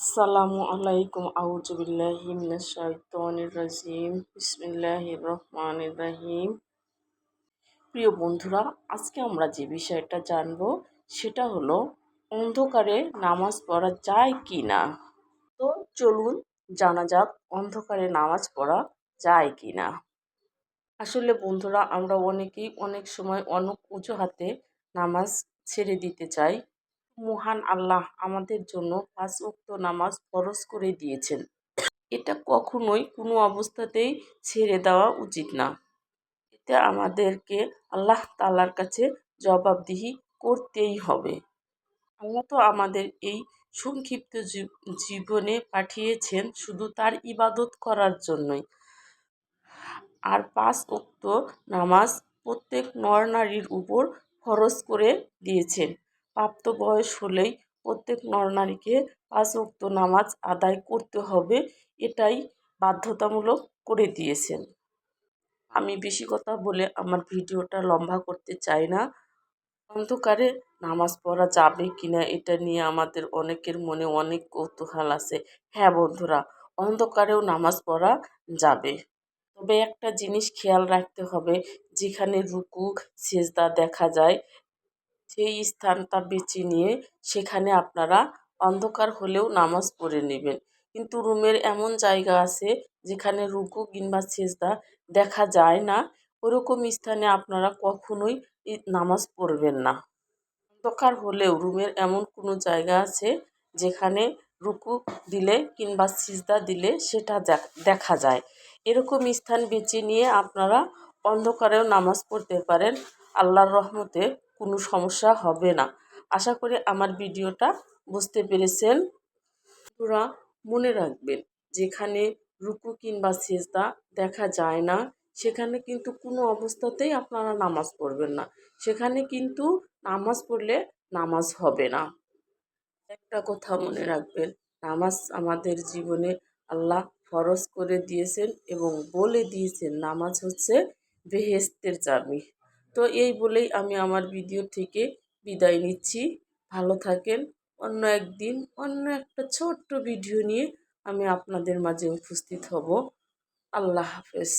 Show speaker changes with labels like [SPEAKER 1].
[SPEAKER 1] আসসালামু আলাইকুম আউজুবিল্লাহি মিনাশ শাইতানির বিসমিল্লাহির রহমানির রহিম প্রিয় বন্ধুরা, আজকে আমরা যে বিষয়টা জানব, সেটা হলো অন্ধকারে নামাজ পড়া যায় কি না তো চলুন জানা যাক অন্ধকারে নামাজ পড়া যায় কি না আসলে বন্ধুরা, আমরা অনেকেই অনেক সময় অনেক উঁচু হাতে নামাজ ছেড়ে দিতে চাই। মহান আল্লাহ আমাদের জন্য পাঁচ উক্ত নামাজ ফরজ করে দিয়েছেন। এটা কখনোই কোনো অবস্থাতেই ছেড়ে দেওয়া উচিত না। এতে আমাদেরকে আল্লাহ তালার কাছে জবাবদিহি করতেই হবে। আল্লাহ তো আমাদের এই সংক্ষিপ্ত জীবনে পাঠিয়েছেন শুধু তার ইবাদত করার জন্যই। আর পাঁচ উক্ত নামাজ প্রত্যেক নর নারীর উপর ফরজ করে দিয়েছেন। প্রাপ্ত বয়স হলেই প্রত্যেক নরনারীকে পাঁচ ওয়াক্ত নামাজ আদায় করতে হবে, এটাই বাধ্যতামূলক করে দিয়েছেন। আমি বেশি কথা বলে আমার ভিডিওটা লম্বা করতে চাই না। অন্ধকারে নামাজ পড়া যাবে কি না এটা নিয়ে আমাদের অনেকের মনে অনেক কৌতূহল আছে। হ্যাঁ বন্ধুরা, অন্ধকারেও নামাজ পড়া যাবে। তবে একটা জিনিস খেয়াল রাখতে হবে, যেখানে রুকু, সেজদা দেখা যায় সেই স্থানটা বেছে নিয়ে সেখানে আপনারা অন্ধকার হলেও নামাজ পড়ে নেবেন। কিন্তু রুমের এমন জায়গা আছে যেখানে রুকু কিংবা সেজদা দেখা যায় না। ওরকম স্থানে আপনারা কখনোই নামাজ পড়বেন না। অন্ধকার হলেও রুমের এমন কোনো জায়গা আছে যেখানে রুকু দিলে কিংবা সিজদা দিলে সেটা দেখা যায়। এরকম স্থান বেছে নিয়ে আপনারা অন্ধকারেও নামাজ পড়তে পারেন। আল্লাহর রহমতে কোনো সমস্যা হবে না। আশা করি আমার ভিডিওটা বুঝতে পেরেছেন। তোরা মনে রাখবেন, যেখানে রুকু কিংবা সেজদা দেখা যায় না, সেখানে কিন্তু কোনো অবস্থাতেই আপনারা নামাজ পড়বেন না। সেখানে কিন্তু নামাজ পড়লে নামাজ হবে না। একটা কথা মনে রাখবেন, নামাজ আমাদের জীবনে আল্লাহ ফরজ করে দিয়েছেন এবং বলে দিয়েছেন, নামাজ হচ্ছে বেহেস্তের চাবি তো এই বলেই আমি আমার ভিডিও থেকে বিদায় নিচ্ছি। ভালো থাকেন। অন্য একদিন অন্য একটা ছোট্ট ভিডিও নিয়ে আমি আপনাদের মাঝে উপস্থিত হব। আল্লাহ হাফেজ।